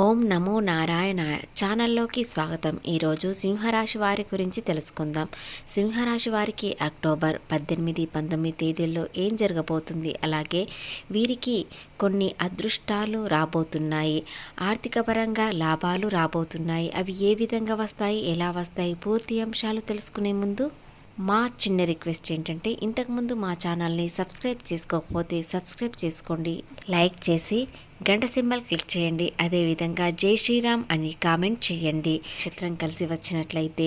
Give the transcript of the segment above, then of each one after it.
ఓం నమో నారాయణ ఛానల్లోకి స్వాగతం. ఈరోజు సింహరాశి వారి గురించి తెలుసుకుందాం. సింహరాశి వారికి అక్టోబర్ పద్దెనిమిది పంతొమ్మిది తేదీల్లో ఏం జరగబోతుంది? అలాగే వీరికి కొన్ని అదృష్టాలు రాబోతున్నాయి. ఆర్థికపరంగా లాభాలు రాబోతున్నాయి. అవి ఏ విధంగా వస్తాయి? ఎలా వస్తాయి? పూర్తి అంశాలు తెలుసుకునే ముందు మా చిన్న రిక్వెస్ట్ ఏంటంటే ఇంతకుముందు మా ఛానల్ని సబ్స్క్రైబ్ చేసుకోకపోతే సబ్స్క్రైబ్ చేసుకోండి. లైక్ చేసి గంట సింబల్ క్లిక్ చేయండి. అదేవిధంగా జై శ్రీరామ్ అని కామెంట్ చేయండి. నక్షత్రం కలిసి వచ్చినట్లయితే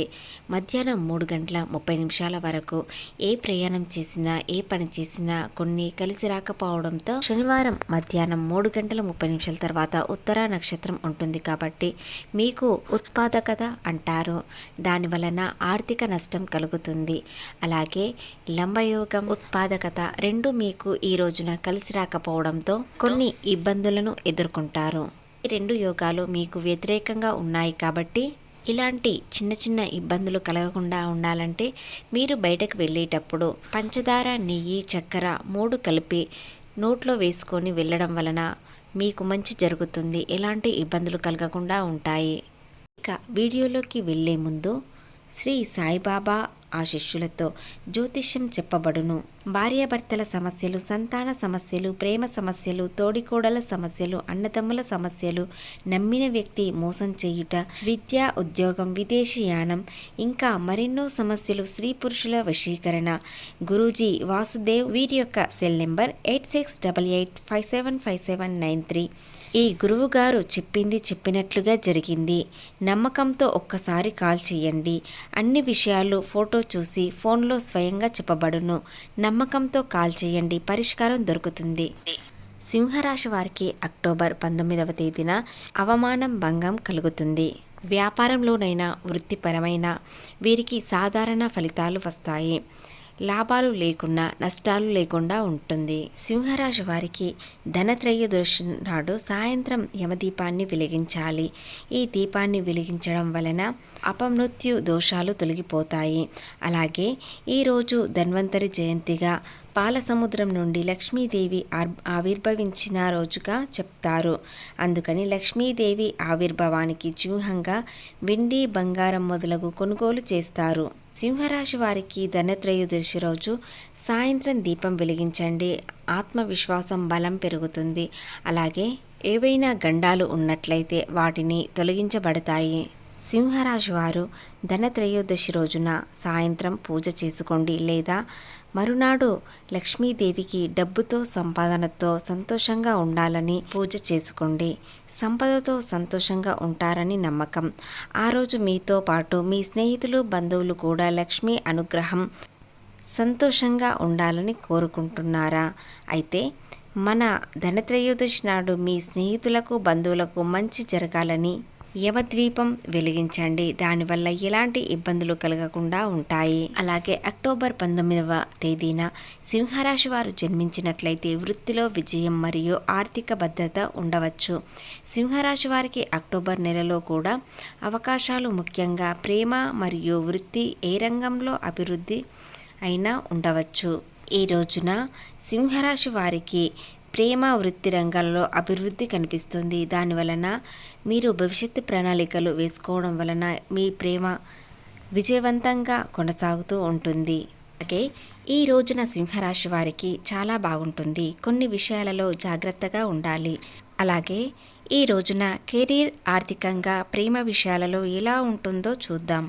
మధ్యాహ్నం మూడు గంటల ముప్పై నిమిషాల వరకు ఏ ప్రయాణం చేసినా ఏ పని చేసినా కొన్ని కలిసి రాకపోవడంతో శనివారం మధ్యాహ్నం మూడు గంటల ముప్పై నిమిషాల తర్వాత ఉత్తర నక్షత్రం ఉంటుంది కాబట్టి మీకు ఉత్పాదకత అంటారు. దాని వలన ఆర్థిక నష్టం కలుగుతుంది. అలాగే లంబయోగం ఉత్పాదకత రెండు మీకు ఈ రోజున కలిసి రాకపోవడంతో కొన్ని ఇబ్బందులను ఎదుర్కొంటారు. ఈ రెండు యోగాలు మీకు వ్యతిరేకంగా ఉన్నాయి కాబట్టి ఇలాంటి చిన్న చిన్న ఇబ్బందులు కలగకుండా ఉండాలంటే మీరు బయటకు వెళ్ళేటప్పుడు పంచదార నెయ్యి చక్కెర మూడు కలిపి నోట్లో వేసుకొని వెళ్ళడం వలన మీకు మంచి జరుగుతుంది. ఎలాంటి ఇబ్బందులు కలగకుండా ఉంటాయి. ఇక వీడియోలోకి వెళ్ళే ముందు శ్రీ సాయిబాబా ఆ శిష్యులతో జ్యోతిష్యం చెప్పబడును. భార్యాభర్తల సమస్యలు సంతాన సమస్యలు ప్రేమ సమస్యలు తోడికోడల సమస్యలు అన్నదమ్ముల సమస్యలు నమ్మిన వ్యక్తి మోసం చేయుట విద్య ఉద్యోగం విదేశీయానం ఇంకా మరెన్నో సమస్యలు స్త్రీ పురుషుల వశీకరణ. గురూజీ వాసుదేవ్ వీరి యొక్క cell number eight six double eight five seven five seven nine three. ఈ గురువుగారు చెప్పింది చెప్పినట్లుగా జరిగింది. నమ్మకంతో ఒక్కసారి కాల్ చేయండి. అన్ని విషయాలు ఫోటో చూసి ఫోన్లో స్వయంగా చెప్పబడును. నమ్మకంతో కాల్ చేయండి. పరిష్కారం దొరుకుతుంది. సింహరాశి వారికి అక్టోబర్ పంతొమ్మిదవ తేదీన అవమానం భంగం కలుగుతుంది. వ్యాపారంలోనైనా వృత్తిపరమైన వీరికి సాధారణ ఫలితాలు వస్తాయి. లాభాలు లేకుండా నష్టాలు లేకుండా ఉంటుంది. సింహరాశి వారికి ధనత్రయోదశి నాడు సాయంత్రం యమదీపాన్ని వెలిగించాలి. ఈ దీపాన్ని వెలిగించడం వలన అపమృత్యు దోషాలు తొలగిపోతాయి. అలాగే ఈరోజు ధన్వంతరి జయంతిగా పాలసముద్రం నుండి లక్ష్మీదేవి ఆవిర్భవించిన రోజుగా చెప్తారు. అందుకని లక్ష్మీదేవి ఆవిర్భవానికి చిహ్నంగా వెండి బంగారం మొదలగు కొనుగోలు చేస్తారు. సింహరాశి వారికి ధనత్రయోదశి రోజు సాయంత్రం దీపం వెలిగించండి. ఆత్మవిశ్వాసం బలం పెరుగుతుంది. అలాగే ఏవైనా గండాలు ఉన్నట్లయితే వాటిని తొలగించబడతాయి. సింహరాశి వారు ధనత్రయోదశి రోజున సాయంత్రం పూజ చేసుకోండి లేదా మరునాడు లక్ష్మీదేవికి డబ్బుతో సంపాదనతో సంతోషంగా ఉండాలని పూజ చేసుకోండి. సంపదతో సంతోషంగా ఉంటారని నమ్మకం. ఆ రోజు మీతో పాటు మీ స్నేహితులు బంధువులు కూడా లక్ష్మీ అనుగ్రహం సంతోషంగా ఉండాలని కోరుకుంటున్నారా? అయితే మన ధనత్రయోదశి నాడు మీ స్నేహితులకు బంధువులకు మంచి జరగాలని యమద్వీపం వెలిగించండి. దానివల్ల ఎలాంటి ఇబ్బందులు కలగకుండా ఉంటాయి. అలాగే అక్టోబర్ పంతొమ్మిదవ తేదీన సింహరాశి వారు జన్మించినట్లయితే వృత్తిలో విజయం మరియు ఆర్థిక భద్రత ఉండవచ్చు. సింహరాశి వారికి అక్టోబర్ నెలలో కూడా అవకాశాలు ముఖ్యంగా ప్రేమ మరియు వృత్తి ఏ రంగంలో అభివృద్ధి అయినా ఉండవచ్చు. ఈ రోజున సింహరాశి వారికి ప్రేమ వృత్తి రంగాలలో అభివృద్ధి కనిపిస్తుంది. దాని వలన మీరు భవిష్యత్తు ప్రణాళికలు వేసుకోవడం వలన మీ ప్రేమ విజయవంతంగా కొనసాగుతూ ఉంటుంది. అలాగే ఈ రోజున సింహరాశి వారికి చాలా బాగుంటుంది. కొన్ని విషయాలలో జాగ్రత్తగా ఉండాలి. అలాగే ఈ రోజున కెరీర్ ఆర్థికంగా ప్రేమ విషయాలలో ఎలా ఉంటుందో చూద్దాం.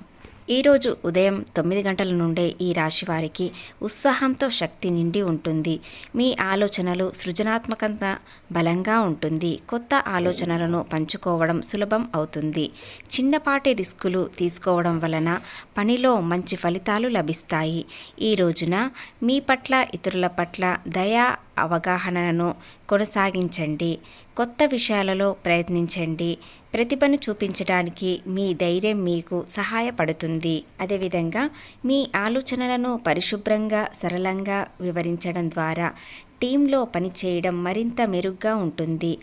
ఈరోజు ఉదయం తొమ్మిది గంటల నుండే ఈ రాశి వారికి ఉత్సాహంతో శక్తి నిండి ఉంటుంది. మీ ఆలోచనలు సృజనాత్మకత బలంగా ఉంటుంది. కొత్త ఆలోచనలను పంచుకోవడం సులభం అవుతుంది. చిన్నపాటి రిస్కులు తీసుకోవడం వలన పనిలో మంచి ఫలితాలు లభిస్తాయి. ఈ రోజున మీ పట్ల ఇతరుల పట్ల దయా అవగాహనను కొనసాగించండి. కొత్త విషయాలలో ప్రయత్నించండి. ప్రతిభను చూపించడానికి మీ ధైర్యం మీకు సహాయపడుతుంది. అదేవిధంగా మీ ఆలోచనలను పరిశుభ్రంగా సరళంగా వివరించడం ద్వారా టీంలో పనిచేయడం మరింత మెరుగ్గా ఉంటుంది.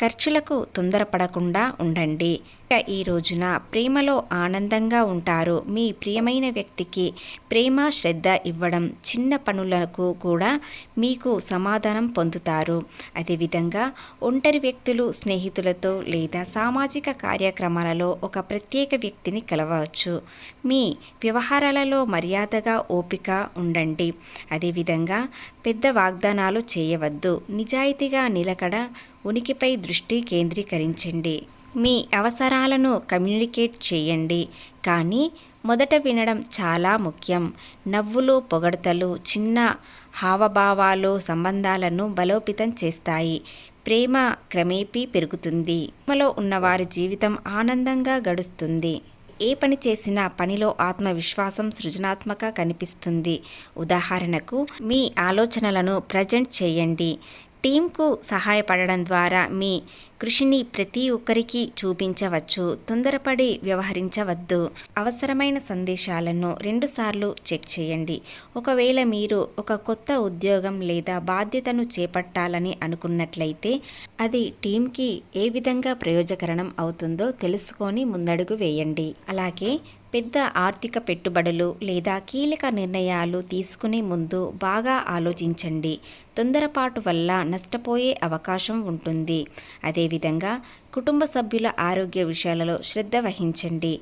ఖర్చులకు తొందరపడకుండా ఉండండి. ఇక ఈ రోజున ప్రేమలో ఆనందంగా ఉంటారు మీ ప్రియమైన వ్యక్తికి ప్రేమ శ్రద్ధ ఇవ్వడం చిన్న పనులకు కూడా మీకు సమాధానం పొందుతారు. అదేవిధంగా ఒంటరి వ్యక్తులు స్నేహితులతో లేదా సామాజిక కార్యక్రమాలలో ఒక ప్రత్యేక వ్యక్తిని కలవచ్చు. మీ వ్యవహారాలలో మర్యాదగా ఓపిక ఉండండి. అదేవిధంగా పెద్ద వాగ్దానాలు చేయవద్దు. నిజాయితీగా నిలకడ ఉనికిపై దృష్టి కేంద్రీకరించండి. మీ అవసరాలను కమ్యూనికేట్ చేయండి. కానీ మొదట వినడం చాలా ముఖ్యం. నవ్వులు పొగడతలు చిన్న హావభావాలు సంబంధాలను బలోపేతం చేస్తాయి. ప్రేమ క్రమేపీ పెరుగుతుంది. ప్రేమలో ఉన్నవారి జీవితం ఆనందంగా గడుస్తుంది. ఏ పని చేసినా పనిలో ఆత్మవిశ్వాసం సృజనాత్మక కనిపిస్తుంది. ఉదాహరణకు మీ ఆలోచనలను ప్రజెంట్ చేయండి. టీంకు సహాయపడడం ద్వారా మీ కృషిని ప్రతి ఒక్కరికి చూపించవచ్చు. తొందరపడి వ్యవహరించవద్దు. అవసరమైన సందేశాలను రెండుసార్లు చెక్ చేయండి. ఒకవేళ మీరు ఒక కొత్త ఉద్యోగం లేదా బాధ్యతను చేపట్టాలని అనుకున్నట్లయితే అది టీంకి ఏ విధంగా ప్రయోజకరణం అవుతుందో తెలుసుకొని ముందడుగు వేయండి. అలాగే పెద్ద ఆర్థిక పెట్టుబడులు లేదా కీలక నిర్ణయాలు తీసుకునే ముందు బాగా ఆలోచించండి. తొందరపాటు వల్ల నష్టపోయే అవకాశం ఉంటుంది. అదే అదేవిధంగా కుటుంబ సభ్యుల ఆరోగ్య విషయాలలో శ్రద్ధ వహించండి.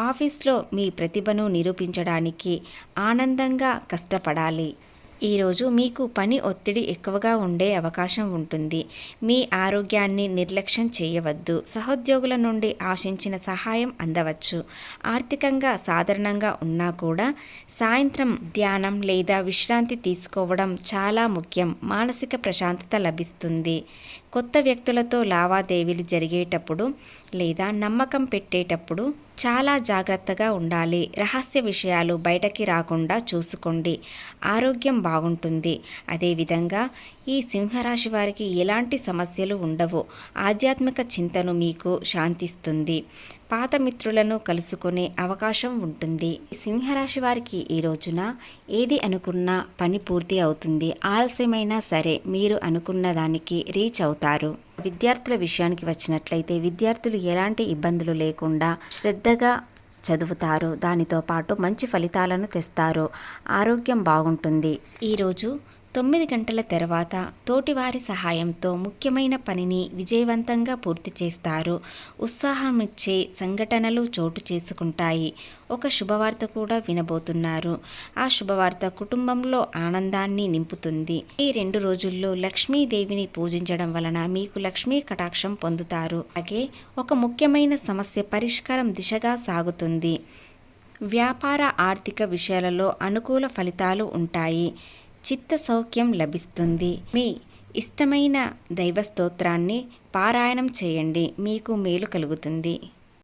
ఆఫీస్లో మీ ప్రతిభను నిరూపించడానికి ఆనందంగా కష్టపడాలి. ఈరోజు మీకు పని ఒత్తిడి ఎక్కువగా ఉండే అవకాశం ఉంటుంది. మీ ఆరోగ్యాన్ని నిర్లక్ష్యం చేయవద్దు. సహోద్యోగుల నుండి ఆశించిన సహాయం అందవచ్చు. ఆర్థికంగా సాధారణంగా ఉన్నా కూడా సాయంత్రం ధ్యానం లేదా విశ్రాంతి తీసుకోవడం చాలా ముఖ్యం. మానసిక ప్రశాంతత లభిస్తుంది. కొత్త వ్యక్తులతో లావాదేవీలు జరిగేటప్పుడు లేదా నమ్మకం పెట్టేటప్పుడు చాలా జాగ్రత్తగా ఉండాలి. రహస్య విషయాలు బయటకి రాకుండా చూసుకోండి. ఆరోగ్యం బాగుంటుంది. అదేవిధంగా ఈ సింహరాశి వారికి ఎలాంటి సమస్యలు ఉండవు. ఆధ్యాత్మిక చింతను మీకు శాంతిస్తుంది. పాత మిత్రులను కలుసుకునే అవకాశం ఉంటుంది. సింహరాశి వారికి ఈ రోజున ఏది అనుకున్నా పని పూర్తి అవుతుంది. ఆలస్యమైనా సరే మీరు అనుకున్న దానికి రీచ్ అవుతారు. విద్యార్థుల విషయానికి వచ్చినట్లయితే విద్యార్థులు ఎలాంటి ఇబ్బందులు లేకుండా శ్రద్ధగా చదువుతారు. దానితో పాటు మంచి ఫలితాలను తెస్తారు. ఆరోగ్యం బాగుంటుంది. ఈరోజు తొమ్మిది గంటల తర్వాత తోటివారి సహాయంతో ముఖ్యమైన పనిని విజయవంతంగా పూర్తి చేస్తారు. ఉత్సాహమిచ్చే సంఘటనలు చోటు చేసుకుంటాయి. ఒక శుభవార్త కూడా వినబోతున్నారు. ఆ శుభవార్త కుటుంబంలో ఆనందాన్ని నింపుతుంది. ఈ రెండు రోజుల్లో లక్ష్మీదేవిని పూజించడం వలన మీకు లక్ష్మీ కటాక్షం పొందుతారు. అలాగే ఒక ముఖ్యమైన సమస్య పరిష్కారం దిశగా సాగుతుంది. వ్యాపార ఆర్థిక విషయాలలో అనుకూల ఫలితాలు ఉంటాయి. చిత్త సౌఖ్యం లభిస్తుంది. మీ ఇష్టమైన దైవ స్తోత్రాన్ని పారాయణం చేయండి. మీకు మేలు కలుగుతుంది.